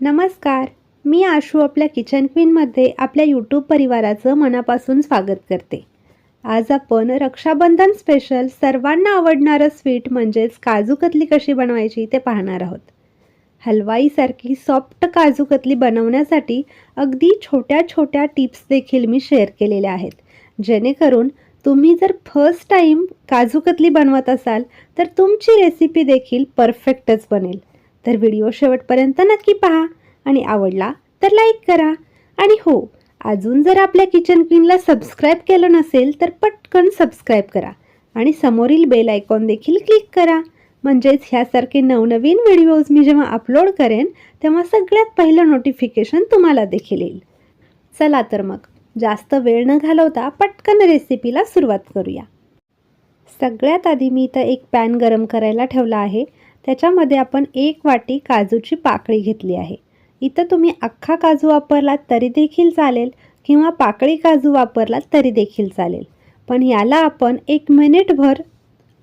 नमस्कार. मी आशू आपल्या किचन क्वीनमध्ये आपल्या यूट्यूब परिवाराचं मनापासून स्वागत करते. आज आपण रक्षाबंधन स्पेशल सर्वांना आवडणारं स्वीट म्हणजेच काजू कतली कशी बनवायची ते पाहणार आहोत. हलवाईसारखी सॉफ्ट काजू कतली बनवण्यासाठी अगदी छोट्या छोट्या टिप्स देखील मी शेअर केलेल्या आहेत. जेणेकरून तुम्ही जर फर्स्ट टाईम काजू कतली बनवत असाल तर तुमची रेसिपी देखील परफेक्टच बनेल. तर व्हिडिओ शेवटपर्यंत नक्की पहा आणि आवडला तर लाईक करा. आणि हो अजून जर आपल्या किचन क्वीनला सबस्क्राईब केलं नसेल तर पटकन सबस्क्राईब करा आणि समोरील बेल आयकॉन देखील क्लिक करा. म्हणजेच ह्यासारखे नवनवीन व्हिडिओज मी जेव्हा अपलोड करेन तेव्हा सगळ्यात पहिलं नोटिफिकेशन तुम्हाला देखील येईल. चला तर मग जास्त वेळ न घालवता पटकन रेसिपीला सुरुवात करूया. सगळ्यात आधी मी इथं एक पॅन गरम करायला ठेवला आहे. त्याच्यामध्ये आपण एक वाटी काजूची पाकळी घेतली आहे. इथं तुम्ही अख्खा काजू वापरलात तरी देखील चालेल किंवा पाकळी काजू वापरलात तरी देखील चालेल. पण याला आपण एक मिनिटभर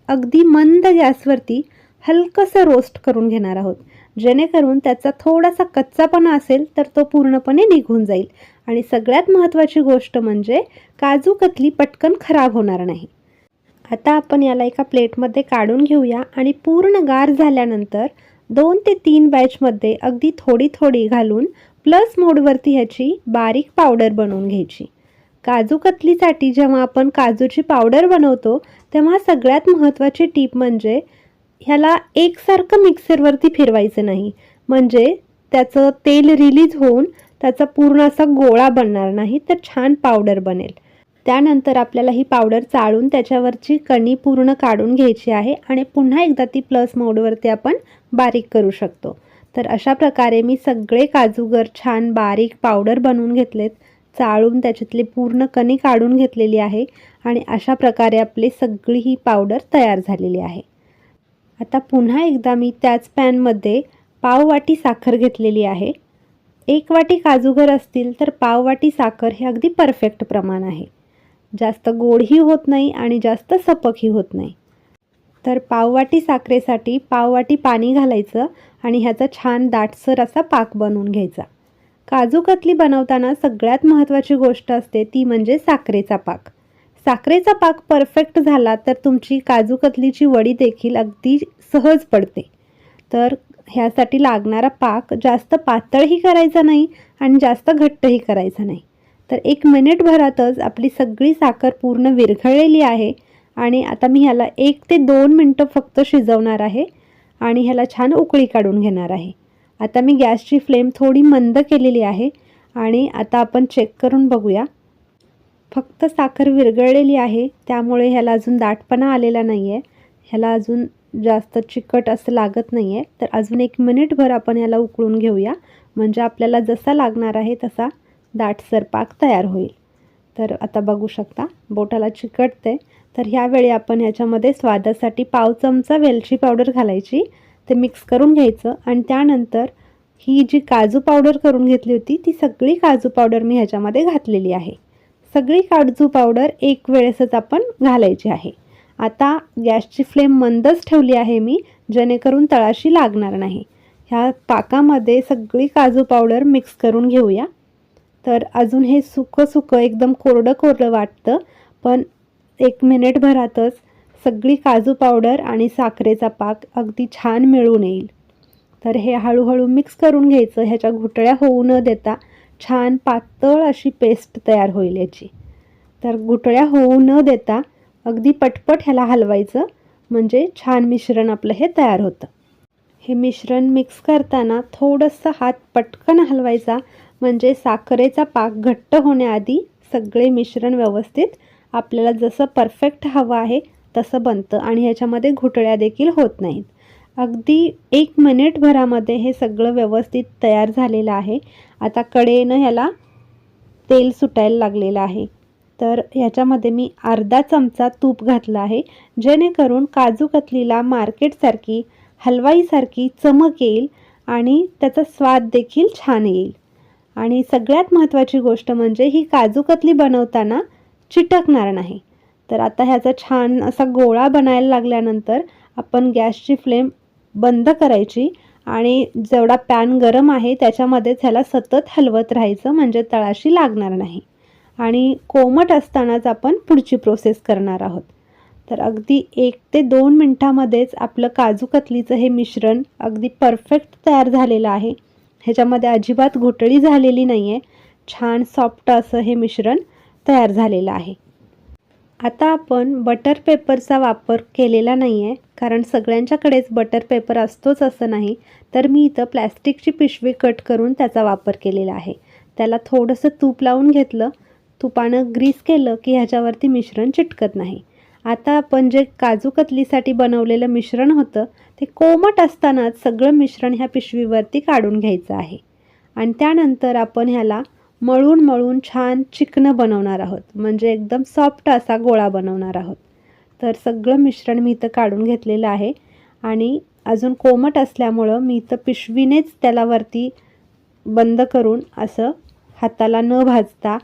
अगदी मंद गॅसवरती हलकंसं रोस्ट करून घेणार आहोत. जेणेकरून त्याचा थोडासा कच्चापणा असेल तर तो पूर्णपणे निघून जाईल. आणि सगळ्यात महत्त्वाची गोष्ट म्हणजे काजू कतली पटकन खराब होणार नाही. आता आपण याला एका प्लेटमध्ये काढून घेऊया आणि पूर्ण गार झाल्यानंतर दोन ते तीन बॅचमध्ये अगदी थोडी थोडी घालून प्लस मोडवरती ह्याची बारीक पावडर बनवून घ्यायची. काजू कतलीसाठी जेव्हा आपण काजूची पावडर बनवतो तेव्हा सगळ्यात महत्त्वाची टीप म्हणजे ह्याला एकसारखं मिक्सरवरती फिरवायचं नाही. म्हणजे त्याचं तेल रिलीज होऊन त्याचा पूर्ण असा गोळा बनणार नाही तर छान पावडर बनेल. त्यानंतर आपल्याला ही पावडर चाळून त्याच्यावरची कणी पूर्ण काढून घ्यायची आहे आणि पुन्हा एकदा ती प्लस मोडवरती आपण बारीक करू शकतो. तर अशा प्रकारे मी सगळे काजूगर छान बारीक पावडर बनवून घेतलेत. चाळून त्याच्यातली पूर्ण कणी काढून घेतलेली आहे आणि अशा प्रकारे आपली सगळी ही पावडर तयार झालेली आहे. आता पुन्हा एकदा मी त्याच पॅनमध्ये पाववाटी साखर घेतलेली आहे. एक वाटी काजूगर असतील तर पाववाटी साखर हे अगदी परफेक्ट प्रमाण आहे. जास्त गोडही होत नाही आणि जास्त सपकही होत नाही. तर पाववाटी साखरेसाठी पाववाटी पाणी घालायचं आणि ह्याचा छान दाटसर असा पाक बनवून घ्यायचा. काजू कतली बनवताना सगळ्यात महत्त्वाची गोष्ट असते ती म्हणजे साखरेचा पाक. साखरेचा पाक परफेक्ट झाला तर तुमची काजू कतलीची वडी देखील अगदी सहज पडते. तर ह्यासाठी लागणारा पाक जास्त पातळही करायचा नाही आणि जास्त घट्टही करायचा नाही. तर एक मिनिटभरातच आपली सगळी साखर पूर्ण विरघळलेली आहे आणि आता मी ह्याला एक ते दोन मिनटं फक्त शिजवणार आहे आणि ह्याला छान उकळी काढून घेणार आहे. आता मी गॅसची फ्लेम थोडी मंद केलेली आहे आणि आता आपण चेक करून बघूया. फक्त साखर विरघळलेली आहे त्यामुळे ह्याला अजून दाटपणा आलेला नाही आहे ह्याला अजून जास्त चिकट असं लागत नाही आहे तर अजून एक मिनिटभर आपण ह्याला उकळून घेऊया. म्हणजे आपल्याला जसा लागणार आहे तसा दाटसर पाक तयार होईल. तर आता बघू शकता बोटाला चिकटते तर ह्यावेळी आपण ह्याच्यामध्ये स्वादासाठी पाव चमचा वेलची पावडर घालायची. ते मिक्स करून घ्यायचं आणि त्यानंतर ही जी काजू पावडर करून घेतली होती ती सगळी काजू पावडर मी ह्याच्यामध्ये घातलेली आहे. सगळी काजू पावडर एक वेळेसच आपण घालायची आहे. आता गॅसची फ्लेम मंदच ठेवली आहे मी जेणेकरून तळाशी लागणार नाही. ह्या पाकामध्ये सगळी काजू पावडर मिक्स करून घेऊया. तर अजून हे सुकं सुकं एकदम कोरडं कोरडं वाटतं. पण एक मिनिटभरातच सगळी काजू पावडर आणि साखरेचा पाक अगदी छान मिळून येईल. तर हे हळूहळू मिक्स करून घ्यायचं. ह्याच्या घुटळ्या होऊ न देता छान पातळ अशी पेस्ट तयार होईल याची. तर गुटळ्या होऊ न देता अगदी पटपट ह्याला हलवायचं. म्हणजे छान मिश्रण आपलं हे तयार होतं. हे मिश्रण मिक्स करताना थोडंसं हात पटकन हलवायचा. म्हणजे साखरेचा पाक घट्ट होण्याआधी सगळे मिश्रण व्यवस्थित आपल्याला जसं परफेक्ट हवं आहे तसं बनतं आणि ह्याच्यामध्ये घुटळ्या देखील होत नाहीत. अगदी एक मिनिटभरामध्ये हे सगळं व्यवस्थित तयार झालेलं आहे. आता कडेनं ह्याला तेल सुटायला लागलेलं आहे. तर ह्याच्यामध्ये मी अर्धा चमचा तूप घातला आहे. जेणेकरून काजू कतलीला मार्केटसारखी हलवाईसारखी चमक येईल आणि त्याचा स्वाद देखील छान येईल. आणि सगळ्यात महत्त्वाची गोष्ट म्हणजे ही काजू कतली बनवताना चिटकणार नाही. तर आता ह्याचा छान असा गोळा बनायला लागल्यानंतर आपण गॅसची फ्लेम बंद करायची आणि जेवढा पॅन गरम आहे त्याच्यामध्येच ह्याला सतत हलवत राहायचं म्हणजे तळाशी लागणार नाही. आणि कोमट असतानाच आपण पुढची प्रोसेस करणार आहोत. तर अगदी एक ते दोन मिनटामध्येच आपलं काजू कतलीचं हे मिश्रण अगदी परफेक्ट तयार झालेलं आहे. ह्याच्यामध्ये अजिबात घोटळी झालेली नाही आहे छान सॉफ्ट असं हे मिश्रण तयार झालेलं आहे. आता आपण बटर पेपरचा वापर केलेला नाही आहे कारण सगळ्यांच्याकडेच बटर पेपर असतोच असं नाही तर मी इथं प्लॅस्टिकची पिशवी कट करून त्याचा वापर केलेला आहे. त्याला थोडंसं तूप लावून घेतलं. तुपानं ग्रीस केलं की ह्याच्यावरती मिश्रण चिटकत नाही. आता आपण जे काजू कतलीसाठी बनवलेलं मिश्रण होतं ते कोमट असतानाच सगळं मिश्रण ह्या पिशवीवरती काढून घ्यायचं आहे. आणि त्यानंतर आपण ह्याला मळून मळून छान चिकनं बनवणार आहोत. म्हणजे एकदम सॉफ्ट असा गोळा बनवणार आहोत. तर सगळं मिश्रण मी इथं काढून घेतलेलं आहे. आणि अजून कोमट असल्यामुळं मी इथं पिशवीनेच त्याला वरती बंद करून असं हाताला न भाजता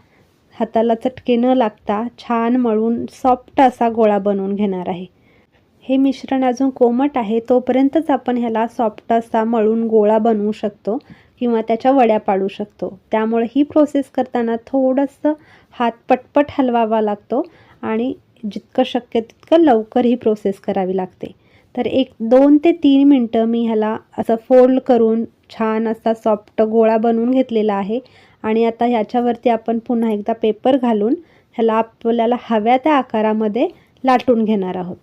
हाताला चटके न लागता छान मळून सॉफ्ट असा गोळा बनवून घेणार आहे. हे मिश्रण अजून कोमट आहे तोपर्यंतच आपण ह्याला सॉफ्ट असा मळून गोळा बनवू शकतो किंवा त्याच्या वड्या पाडू शकतो. त्यामुळे ही प्रोसेस करताना थोडंसं हात पटपट हलवावा लागतो आणि जितकं शक्य तितकं लवकर ही प्रोसेस करावी लागते. तर एक दोन ते तीन मिनटं मी ह्याला असं फोल्ड करून छान असा सॉफ्ट गोळा बनवून घेतलेला आहे. आणि आता ह्याच्यावरती आपण पुन्हा एकदा पेपर घालून ह्याला आपल्याला हव्या त्या आकारामध्ये लाटून घेणार आहोत.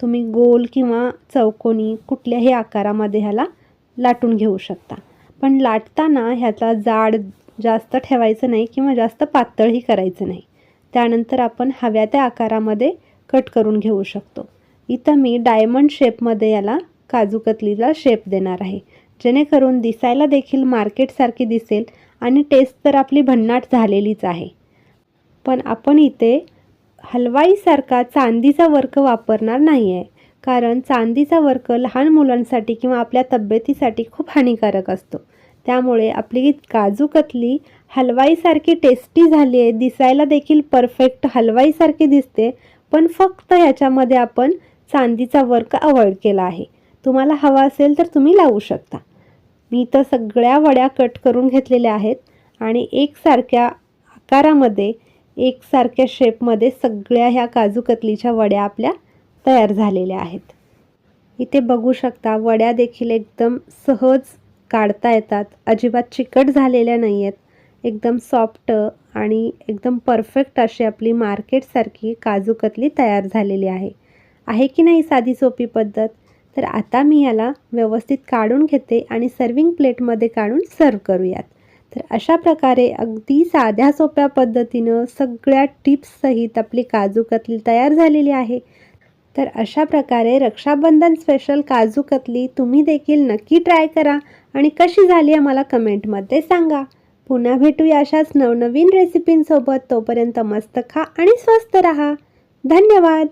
तुम्ही गोल किंवा चौकोनी कुठल्याही आकारामध्ये ह्याला लाटून घेऊ शकता. पण लाटताना ह्याचा जाड जास्त ठेवायचं नाही किंवा जास्त पातळही करायचं नाही. त्यानंतर आपण हव्या त्या आकारामध्ये कट करून घेऊ शकतो. इथं मी डायमंड शेपमध्ये याला काजूकतलीला शेप देणार आहे. जेणेकरून दिसायला देखील मार्केटसारखी दिसेल आणि टेस्ट तर आपली भन्नाट झालेलीच आहे. पण आपण इथे हलवाईसारखा चांदीचा वर्क वापरणार नाही आहे कारण चांदीचा वर्क लहान मुलांसाठी किंवा आपल्या तब्येतीसाठी खूप हानिकारक असतो. त्यामुळे आपली काजू कतली हलवाईसारखी टेस्टी झाली आहे. दिसायला देखील परफेक्ट हलवाईसारखी दिसते. पण फक्त ह्याच्यामध्ये आपण चांदीचा वर्क अवॉइड केला आहे. तुम्हाला हवा असेल तर तुम्ही लावू शकता. मी तर सगळ्या वड्या कट करून घेतलेल्या आहेत आणि एकसारख्या आकारामध्ये एकसारख्या शेपमध्ये सगळ्या ह्या काजू कतलीच्या वड्या आपल्या तयार झालेल्या आहेत. इथे बघू शकता वड्या देखील एकदम सहज काढता येतात अजिबात चिकट झालेल्या नाही आहेत एकदम सॉफ्ट आणि एकदम परफेक्ट अशी आपली मार्केटसारखी काजू कतली तयार झालेली आहे. आहे की नाही साधी सोपी पद्धत? तर आता मी याला व्यवस्थित काढून घेते आणि सर्विंग प्लेटमध्ये काढून सर्व करूयात. तर अशा प्रकारे अगदी साध्या सोप्या पद्धतीनं सगळ्या टिप्ससहित आपली काजू कतली तयार झालेली आहे. तर अशा प्रकारे रक्षाबंधन स्पेशल काजू कतली तुम्ही देखील नक्की ट्राय करा आणि कशी झाली आहे मला कमेंटमध्ये सांगा. पुन्हा भेटूया अशाच नवनवीन रेसिपींसोबत तोपर्यंत मस्त खा आणि स्वस्त रहा. धन्यवाद!